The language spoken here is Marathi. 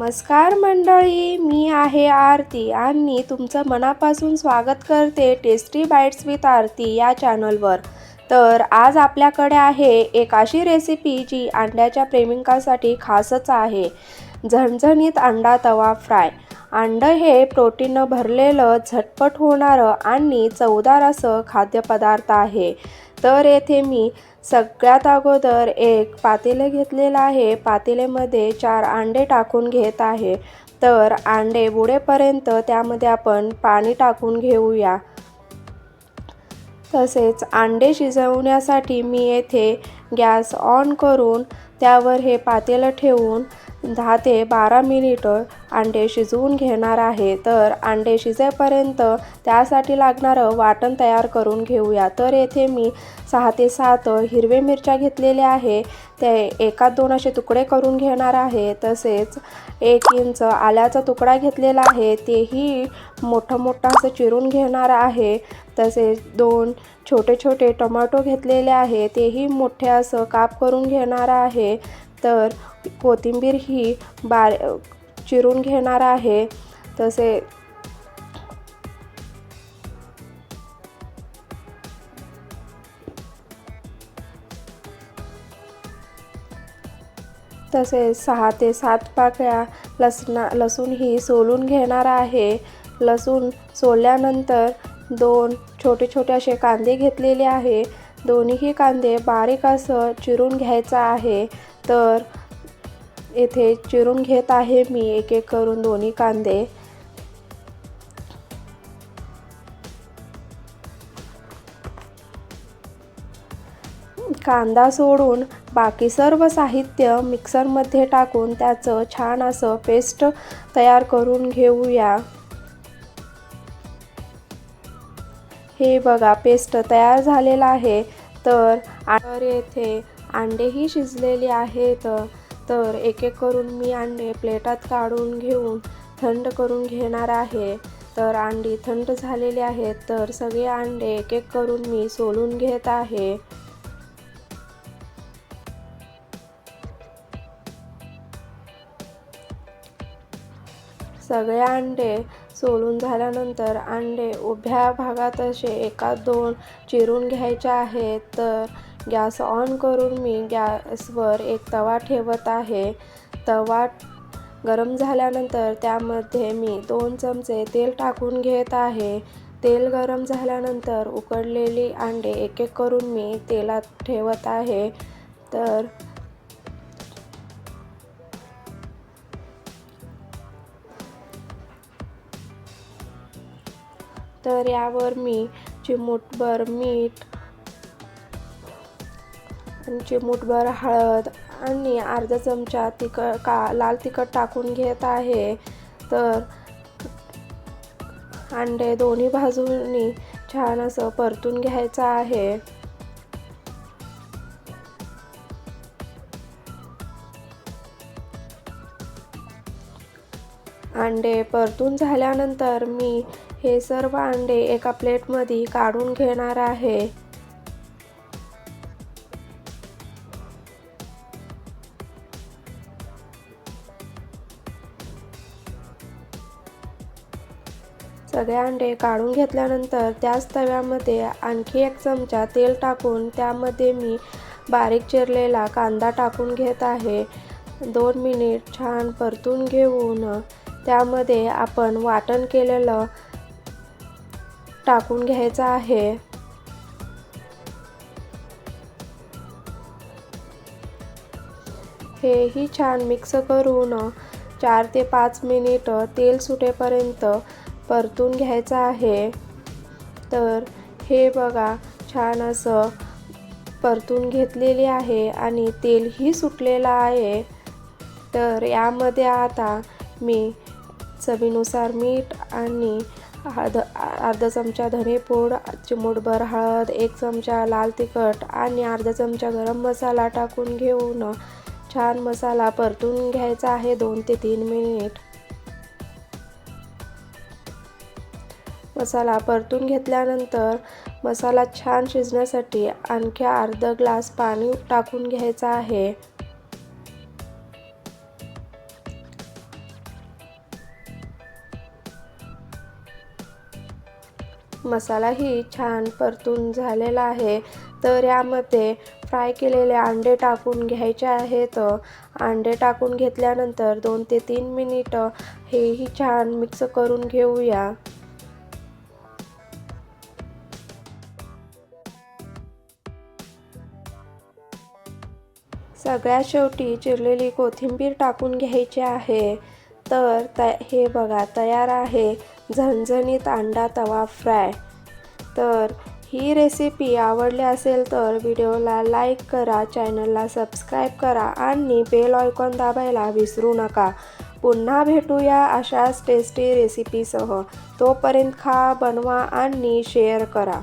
नमस्कार मंडळी मी आहे आरती आणि तुमचं मनापासून स्वागत करते टेस्टी बाईट्स विथ आरती या चॅनलवर तर आज आपल्याकडे आहे एक अशी रेसिपी जी अंड्याच्या प्रेमिकांसाठी खासच आहे. झणझणीत अंडा तवा फ्राय अंडं हे प्रोटीननं भरलेलं झटपट होणारं आणि चवदार असं खाद्यपदार्थ आहे. तर येथे मी सगळ्यात अगोदर एक पातेले घेतलेलं आहे. पातेलेमध्ये चार अंडे टाकून घेत आहे. तर अंडे बुडेपर्यंत त्यामध्ये आपण पाणी टाकून घेऊया. तसेच अंडे शिजवण्यासाठी मी येथे गॅस ऑन करून त्यावर हे पातेलं ठेवून दहा ते बारा मिनिटं अंडे शिजवून घेणार आहे. तर अंडे शिजेपर्यंत त्यासाठी लागणारं वाटण तयार करून घेऊया. तर येथे मी सहा ते सात हिरवे मिरच्या घेतलेल्या आहे. ते एकात दोन असे तुकडे करून घेणार आहे. तसेच एक इंच आल्याचा तुकडा घेतलेला आहे. तेही मोठं मोठं असं चिरून घेणार आहे. तसेच दोन छोटे छोटे टोमॅटो घेतलेले आहे. तेही मोठे असं काप करून घेणार आहे. तर कोथिंबीर ही बार चिरून घेणार आहे. तसे तसेच सहा ते सात पाकळ्या लसणा लसूण ही सोलून घेणार आहे. लसूण सोलल्यानंतर दोन छोटे छोटे असे कांदे घेतलेले आहे. दोन्हीही कांदे बारीक असं चिरून घ्यायचं आहे. तर येथे चिरून घेत आहे मी एक एक करून दोन्ही कांदे. कांदा सोडून बाकी सर्व साहित्य मिक्सरमध्ये टाकून त्याचं छान असं पेस्ट तयार करून घेऊया. हे बघा पेस्ट तयार झालेलं आहे. तर तर येथे अंडेही शिजलेले आहेत. तर एक एक करून मी अंडे प्लेटात काढून घेऊन थंड करून घेणार आहे. तर अंडी थंड झालेली आहेत तर सगळे अंडे एक एक करून मी सोलून घेत आहे. सगळे अंडे सोलून झाल्यानंतर अंडे उभ्या भागात असे एका दोन चिरून घ्यायचे आहेत. तर गॅस ऑन करून मी गॅसवर एक तवा ठेवत आहे. तवा गरम झाल्यानंतर त्यामध्ये मी दोन चमचे तेल टाकून घेत आहे. तेल गरम झाल्यानंतर उकडलेली अंडे एक एक करून मी तेलात ठेवत आहे. तर तर यावर मी चिमूटभर मीठ आणि चिमूटभर हळद आणि अर्धा चमचा तिखट का लाल तिखट टाकून घेत आहे. तर अंडे दोन्ही बाजूंनी छान असं परतून घ्यायचं आहे. अंडे परतून झाल्यानंतर मी हे सर्व अंडे एका प्लेटमध्ये काढून घेणार आहे. सगळे अंडे काढून घेतल्यानंतर त्याच तव्यामध्ये आणखी एक चमचा तेल टाकून त्यामध्ये मी बारीक चिरलेला कांदा टाकून घेत आहे. दोन मिनिट छान परतून घेऊन त्यामध्ये आपण वाटण केलेलं टाकून घ्यायचं आहे. हेही छान मिक्स करून चार ते पाच मिनिट तेल सुटेपर्यंत परतून घ्यायचं आहे. तर हे बघा छान असं परतून घेतलेले आहे आणि तेलही सुटलेलं आहे. तर यामध्ये आता मी चवीनुसार मीठ आणि हद अर्धा चमचा धनेपूड चिमूटभर हळद एक चमचा लाल तिखट आणि अर्धा चमचा गरम मसाला टाकून घेऊन छान मसाला परतून घ्यायचा आहे दोन ते तीन मिनिट. मसाला परतून घेतल्यानंतर मसाला छान शिजण्यासाठी आणखी अर्धा ग्लास पाणी टाकून घ्यायचं आहे. मसालाही छान परतून झालेला आहे. तर यामध्ये फ्राय केलेले अंडे टाकून घ्यायचे आहेत. अंडे टाकून घेतल्यानंतर दोन ते तीन मिनिट हेही छान मिक्स करून घेऊया. सगळ्यात शेवटी चिरलेली कोथिंबीर टाकून घ्यायची आहे. तर त हे बघा तयार आहे. झणझणीत अंडा तवा फ्राय. तर ही रेसिपी आवडली असेल तर व्हिडिओला लाईक करा चॅनलला सबस्क्राईब करा आणि बेल आयकॉन दाबायला विसरू नका. पुन्हा भेटूया अशाच टेस्टी रेसिपीसह तोपर्यंत खा बनवा आणि शेअर करा.